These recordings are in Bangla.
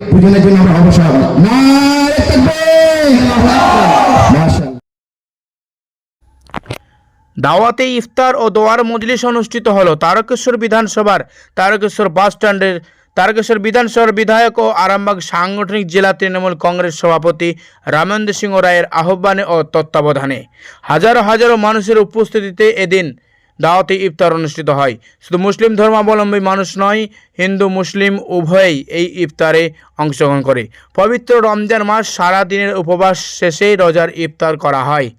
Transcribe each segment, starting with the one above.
আমরা অবসর দাওয়াতে ইফতার ও দোয়ার মজলিস অনুষ্ঠিত হলো তারকেশ্বর বিধানসভার তারকেশ্বর বাস স্ট্যান্ডের তারকেশ্বর বিধানসভার বিধায়ক ও আরামবাগ সাংগঠনিক জেলা তৃণমূল কংগ্রেস সভাপতি রামেন্দ্র সিংহ রায়ের আহ্বানে ও তত্ত্বাবধানে হাজারো হাজারো মানুষের উপস্থিতিতে এদিন দাওয়াতে ইফতার অনুষ্ঠিত হয়। শুধু মুসলিম ধর্মাবলম্বী মানুষ নয়, হিন্দু, মুসলিম উভয়েই এই ইফতারে অংশগ্রহণ করে। পবিত্র রমজান মাস সারা দিনের উপবাস শেষে রোজার ইফতার করা হয়।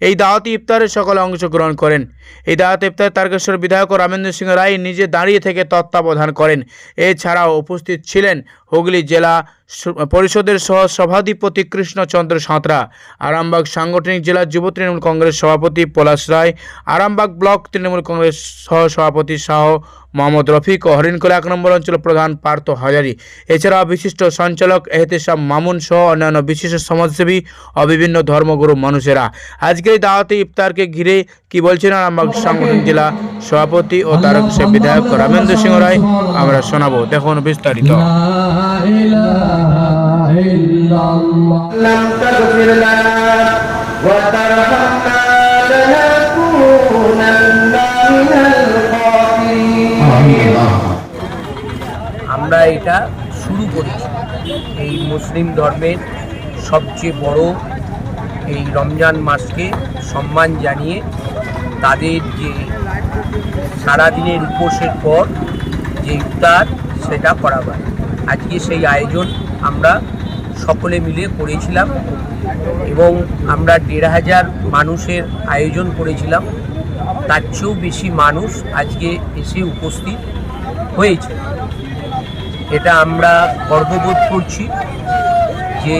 এই দাওয়াতি ইফতারে সকলে অংশগ্রহণ করেন। এই দাওয়াত ইফতারে তারকেশ্বর বিধায়ক রামেন্দ্র সিংহ রায় নিজে দাঁড়িয়ে থেকে তত্ত্বাবধান করেন। এছাড়াও উপস্থিত ছিলেন হুগলি জেলা স- পরিষদের সহ সভাধিপতি কৃষ্ণচন্দ্র সাঁতরা, আরামবাগ সাংগঠনিক জেলা যুব তৃণমূল কংগ্রেস সভাপতি পলাশ রায়, আরামবাগ ব্লক তৃণমূল কংগ্রেস সহ সভাপতি শাহ মোহাম্মদ রফিক ও হরিণকোলা এক নম্বর অঞ্চল প্রধান পার্থ হাজারি। এছাড়াও বিশিষ্ট সঞ্চালক এহতেশাম মামুন সহ অন্যান্য বিশিষ্ট সমাজসেবী ও বিভিন্ন ধর্মগুরু মানুষেরা। আজকের দাওয়াতে ইফতারকে ঘিরে কি বলছেন আরামবাগ সাংগঠনিক জেলা সভাপতি ও তারকেশ্বর বিধায়ক রামেন্দ্র সিংহ রায়, আমরা শোনাবো। দেখুন বিস্তারিত। لم تغفر لنا وترحمنا لنكونن من الخاسرين আমরা এটা শুরু করেছি এই মুসলিম ধর্মের সবচেয়ে বড় এই রমজান মাসকে সম্মান জানিয়ে তাদের যে সারাদিনের উপোসের পর যে ইফতার সেটা করা হয় আজকে সেই আয়োজন আমরা সকলে মিলে করেছিলাম এবং আমরা দেড় হাজার মানুষের আয়োজন করেছিলাম। তার চেয়েও বেশি মানুষ আজকে এসে উপস্থিত হয়েছে। এটা আমরা গর্ববোধ করছি যে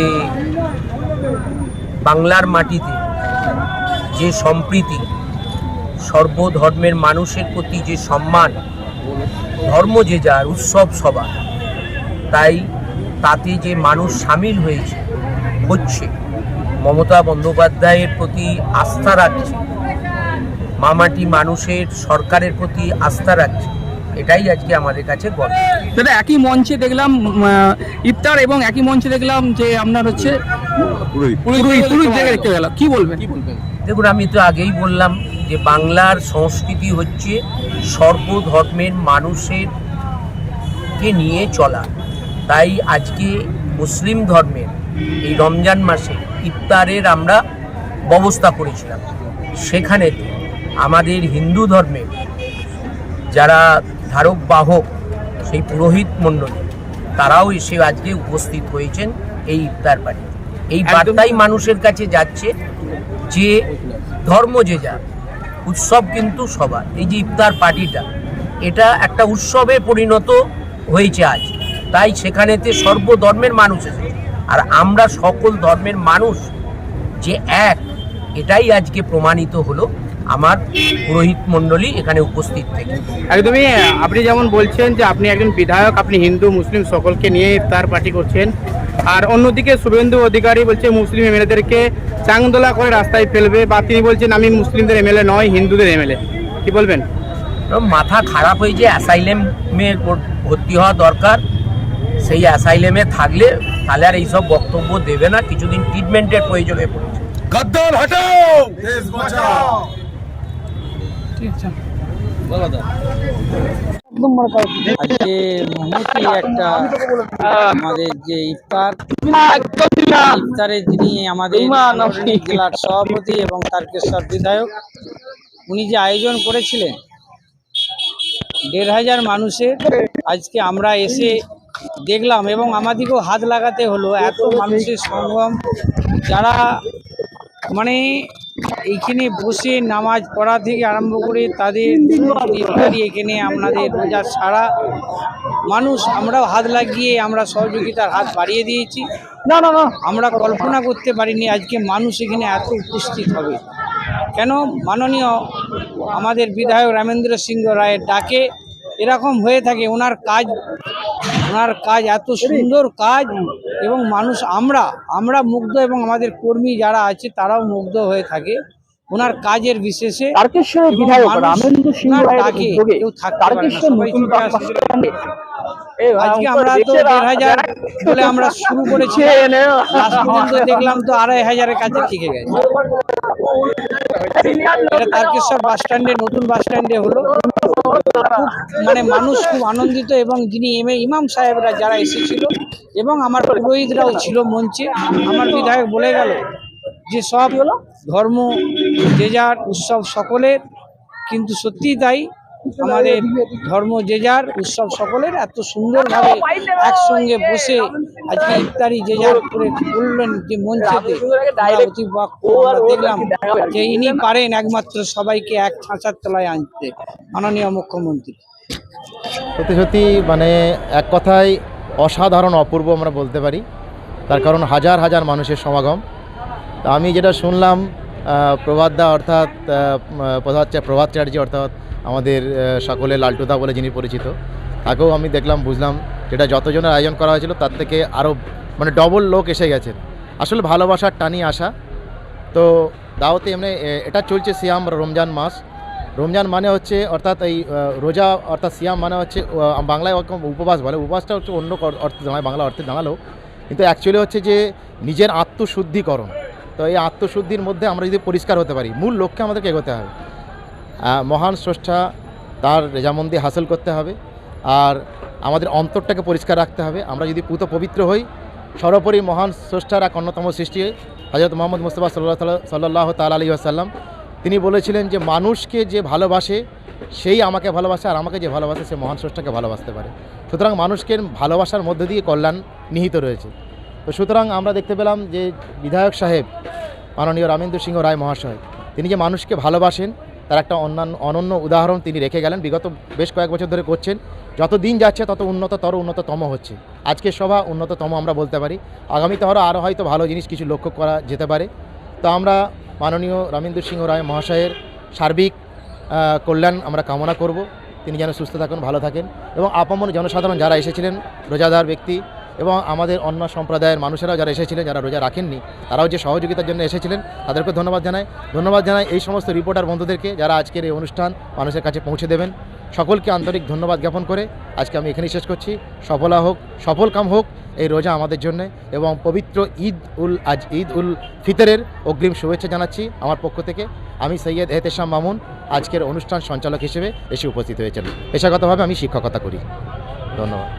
বাংলার মাটিতে যে সম্প্রীতি, সর্বধর্মের মানুষের প্রতি যে সম্মান, ধর্ম যে যার, উৎসব সবার, তাই তাতে যে মানুষ সামিল হয়েছে হচ্ছে মমতা বন্দ্যোপাধ্যায়ের প্রতি আস্থা রাখছে মামাটি মানুষের সরকারের প্রতি আস্থা রাখছে এটাই আজকে আমাদের কাছে গর্ব। দাদা একই মঞ্চে দেখলাম ইফতার এবং একই মঞ্চে দেখলাম যে আপনার হচ্ছে দেখতে গেলাম কি বলবেন? কি বলবেন? দেখুন আমি তো আগেই বললাম যে বাংলার সংস্কৃতি হচ্ছে সর্বধর্মের মানুষের কে নিয়ে চলা। তাই আজকে মুসলিম ধর্মের এই রমজান মাসে ইফতারের আমরা ব্যবস্থা করেছিলাম। সেখানে আমাদের হিন্দু ধর্মের যারা ধারক বাহক সেই পুরোহিত মণ্ডলী তারাও এসে আজকে উপস্থিত হয়েছেন এই ইফতার পার্টি। এই বার্তাই মানুষের কাছে যাচ্ছে যে ধর্ম যে যার উৎসব কিন্তু সবার। এই যে ইফতার পার্টিটা এটা একটা উৎসবে পরিণত হয়েছে আজ। তাই সেখানেতে সর্বধর্মের মানুষ এসেছে আর আমরা সকল ধর্মের মানুষ যে এক এটাই আজকে প্রমাণিত হলো আমার পুরোহিত মণ্ডলী এখানে উপস্থিত থেকে। একদমই আপনি যেমন বলছেন যে আপনি একজন বিধায়ক আপনি হিন্দু মুসলিম সকলকে নিয়ে ইফতার পার্টি করছেন। আর অন্যদিকে শুভেন্দু অধিকারী বলছে মুসলিম এমএলএদেরকে চাংদোলা করে রাস্তায় ফেলবে বা তিনি বলছেন আমি মুসলিমদের এমএলএ নয় হিন্দুদের এমএলএ। কি বলবেন? মাথা খারাপ হয়ে যে অ্যাসাইলেমে ভর্তি হওয়া দরকার সেই অ্যাসাইলেমে থাকলে তাহলে আর এইসব বক্তব্য দেবে না কিছুদিন ট্রিটমেন্টের প্রয়োজন হয়ে পড়েছে ঠিক আছে। আজকে মোটামুটি একটা আমাদের যে ইফতার ইফতারে যিনি আমাদের জেলার সভাপতি এবং তারকেশ্বর বিধায়ক উনি যে আয়োজন করেছিলেন দেড় হাজার মানুষের আজকে আমরা এসে দেখলাম এবং আমাদেরকেও হাত লাগাতে হলো। এত মানুষের সঙ্গম যারা মানে এইখানে বসে নামাজ পড়া থেকে আরম্ভ করে তাদের ইফতারি এখানে আপনাদের রোজা ছাড়া মানুষ আমরাও হাত লাগিয়ে আমরা সহযোগিতার হাত বাড়িয়ে দিয়েছি। না না না। আমরা কল্পনা করতে পারিনি আজকে মানুষ এখানে এত উপস্থিত হবে। কেন? মাননীয় আমাদের বিধায়ক রামেন্দ্র সিংহ রায়ের ডাকে এরকম হয়ে থাকে ওনার কাজ ওনার কাজ এত সুন্দর কাজ এবং মানুষ আমরা আমরা মুগ্ধ এবং আমাদের কর্মী যারা আছে তারাও মুগ্ধ হয়ে থাকে। ওনার কাজের বিশেষে তারকেশ্বরের বিধায়ক রামেন্দ্র কেউ তারকেশ্বর নতুন। স্ট্যান্ডে আজকে আমরা তো দেড় হাজার বলে আমরা শুরু করেছি। দেখলাম তো আড়াই হাজারের কাছে টিকে গেছে। এটা তারকেশ্বর বাস স্ট্যান্ডে নতুন বাস স্ট্যান্ডে হলো। মানে মানুষ খুব আনন্দিত এবং যিনি এম ইমাম সাহেবরা যারা এসেছিল এবং আমার পুরোহিতরাও ছিল মঞ্চে, আমার বিধায়ক বলে গেল যে সব ধর্ম, যে যার উৎসব সকলের, কিন্তু সত্যিই তাই আমাদের ধর্ম যে যার, উৎসব সকলের এত সুন্দরভাবে একসঙ্গে বসে আজকে ইফতারি যে যার করে বললেন যে আমরা দেখলাম যে ইনি পারেন একমাত্র সবাইকে এক ছাঁচার তলায় আনতে। মাননীয় মুখ্যমন্ত্রী। সত্যি সত্যি মানে এক কথায় অসাধারণ, অপূর্ব আমরা বলতে পারি। তার কারণ হাজার হাজার মানুষের সমাগম। আমি যেটা শুনলাম প্রভাতদা অর্থাৎ আহ, উম, প্রভাত চা- প্রভাত অর্থাৎ আমাদের সকলে লালটুদা বলে যিনি পরিচিত। তাকেও আমি দেখলাম বুঝলাম যেটা যতজনের আয়োজন করা হয়েছিল তার থেকে আরও মানে ডবল লোক এসে গেছেন। আসলে ভালোবাসার টানি আসা তো দাওয়াতে এমনি এটা চলছে সিয়াম রমজান মাস। রমজান মানে হচ্ছে অর্থাৎ এই রোজা অর্থাৎ সিয়াম মানে হচ্ছে বাংলায় উপবাস বলে। উপবাসটা হচ্ছে অন্য অর্থে দাঁড়ায় বাংলা অর্থে দাঁড়াল কিন্তু অ্যাকচুয়ালি হচ্ছে যে নিজের আত্মশুদ্ধিকরণ। তো এই আত্মশুদ্ধির মধ্যে আমরা যদি পরিষ্কার হতে পারি, মূল লক্ষ্যে আমাদেরকে এগোতে হবে। মহান স্রষ্টা তার রেজামন্দি হাসিল করতে হবে আর আমাদের অন্তরটাকে পরিষ্কার রাখতে হবে। আমরা যদি পুত পবিত্র হই, সর্বোপরি মহান স্রষ্টার এক অন্যতম সৃষ্টি হজরত মোহাম্মদ মুস্তফা সাল্লাহ সাল্লাহ তাল আলী আসাল্লাম তিনি বলেছিলেন যে, মানুষকে যে ভালোবাসে, সেই আমাকে ভালোবাসে আর আমাকে যে ভালোবাসে, সে মহান স্রষ্টাকে ভালোবাসতে পারে। সুতরাং মানুষকে ভালোবাসার মধ্যে দিয়ে কল্যাণ নিহিত রয়েছে। তো সুতরাং আমরা দেখতে পেলাম যে, বিধায়ক সাহেব মাননীয় রামেন্দ্র সিংহ রায় মহাশয়। তিনি যে মানুষকে ভালোবাসেন, তার একটা অন্যান্য, অনন্য উদাহরণ তিনি রেখে গেলেন। বিগত বেশ কয়েক বছর ধরে করছেন। যত দিন যাচ্ছে, তত উন্নততর, উন্নততম হচ্ছে। আজকের সভা উন্নততম আমরা বলতে পারি। আগামীতে আরও আরও হয়তো ভালো জিনিস কিছু লক্ষ্য করা যেতে পারে। তো আমরা মাননীয় রামেন্দ্র সিংহ রায় মহাশয়ের সার্বিক কল্যাণ আমরা কামনা করব। তিনি যেন সুস্থ থাকেন, ভালো থাকেন। এবং আপামর জনসাধারণ যারা এসেছিলেন, রোজাদার ব্যক্তি এবং আমাদের অন্য সম্প্রদায়ের মানুষেরাও যারা এসেছিলেন, যারা রোজা রাখেননি, তারাও যে সহযোগিতার জন্য এসেছিলেন তাদেরকে ধন্যবাদ জানাই। ধন্যবাদ জানাই এই সমস্ত রিপোর্টার বন্ধুদেরকে যারা আজকের এই অনুষ্ঠান মানুষের কাছে পৌঁছে দেবেন। সকলকে আন্তরিক ধন্যবাদ জ্ঞাপন করে আজকে আমি এখানেই শেষ করছি। সফলা হোক, সফল কাম হোক, এই রোজা আমাদের জন্য এবং পবিত্র ঈদ উল আজ, ঈদ উল ফিতরের অগ্রিম শুভেচ্ছা জানাচ্ছি আমার পক্ষ থেকে। আমি সৈয়দ এহতেশাম মামুন, আজকের অনুষ্ঠান সঞ্চালক হিসেবে এসে উপস্থিত হয়েছেন। পেশাগতভাবে আমি শিক্ষকতা করি। ধন্যবাদ।